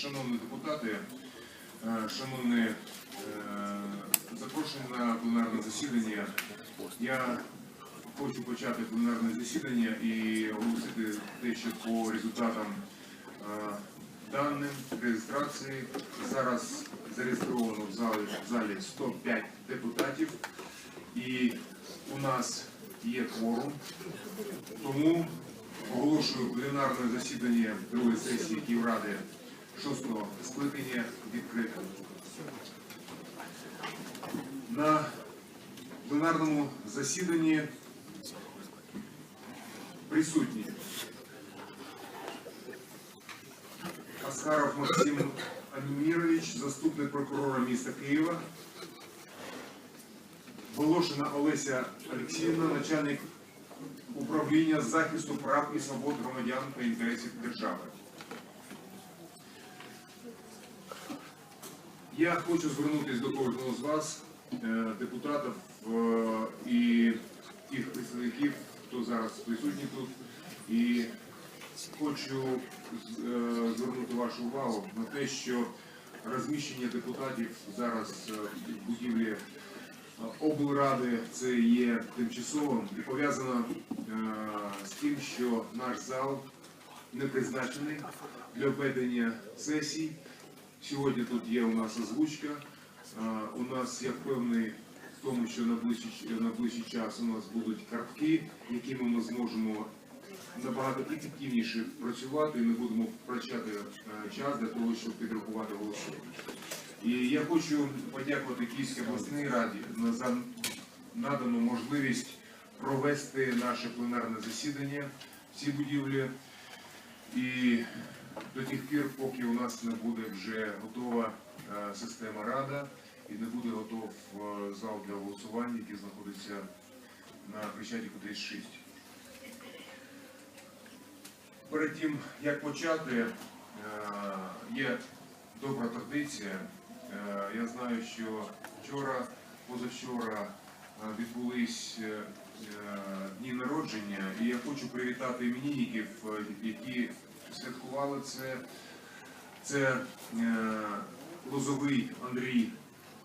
шановні депутати, е, шановні е, запрошені на пленарне засідання. Я хочу почати пленарне засідання і оголосити те, що по результатам е, даним реєстрації зараз зареєстровано в залі, в залі 105 депутатів і у нас є кворум. Тому оголошую пленарне засідання другої сесії Київради 6-го скликання відкритим. На пленарному засіданні присутні Аскаров Максим Анімірович, заступник прокурора міста Києва, Волошина Олеся Олексіївна, начальник управління захисту прав і свобод громадян та інтересів держави. Я хочу звернутися до кожного з вас, е, депутатів е, і тих представників, хто зараз присутній тут. І хочу е, звернути вашу увагу на те, що розміщення депутатів зараз в будівлі облради це є тимчасовим і пов'язано з тим, що наш зал не призначений для ведення сесій. Сьогодні тут є у нас озвучка. Е, У нас я впевнений в тому, що на ближчий, на ближчий час у нас будуть картки, якими ми зможемо набагато ефективніше працювати і не будемо втрачати е, час для того, щоб підрахувати голоси. І я хочу подякувати Київській обласній раді за надану можливість провести наше пленарне засідання в цій будівлі. І до тих пір, поки у нас не буде вже готова е, система рада і не буде готов е, зал для голосування, який знаходиться на Хрещатику 36. Перед тим, як почати, е, є добра традиція. Я знаю, що вчора, позавчора відбулись дні народження, і я хочу привітати іменинників, які святкували це. Це е, Лозовий Андрій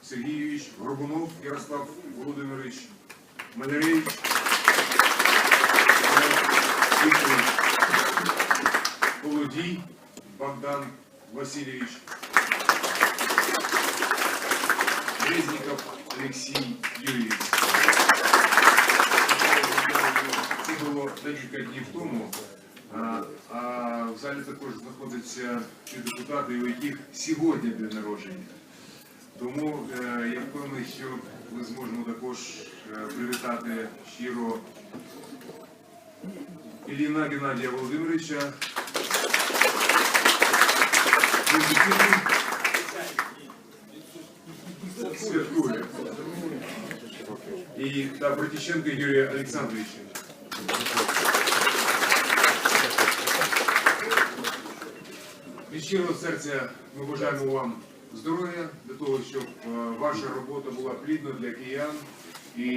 Сергійович, Горбунов Ярослав Володимирович, Маляревич, Володій Богдан Васильевич, Резников Олексій Юрійович. Це було декілька днів тому. А, в залі також знаходяться ті депутати, у яких сьогодні день народження. Тому е, я впевнений, що ми зможемо також е, привітати щиро Ілліна Геннадія Володимировича. Святкує. І та Братіченка Юрія Олександровича. Від щирого серця ми бажаємо вам здоров'я для того, щоб е, ваша робота була плідна для киян. І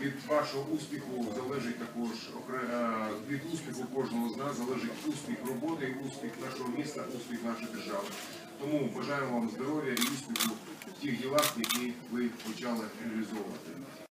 від вашого успіху залежить також е, від успіху кожного з нас залежить успіх роботи, успіх нашого міста, успіх нашої держави. Тому бажаємо вам здоров'я і успіху в тих ділах, які ви почали реалізовувати.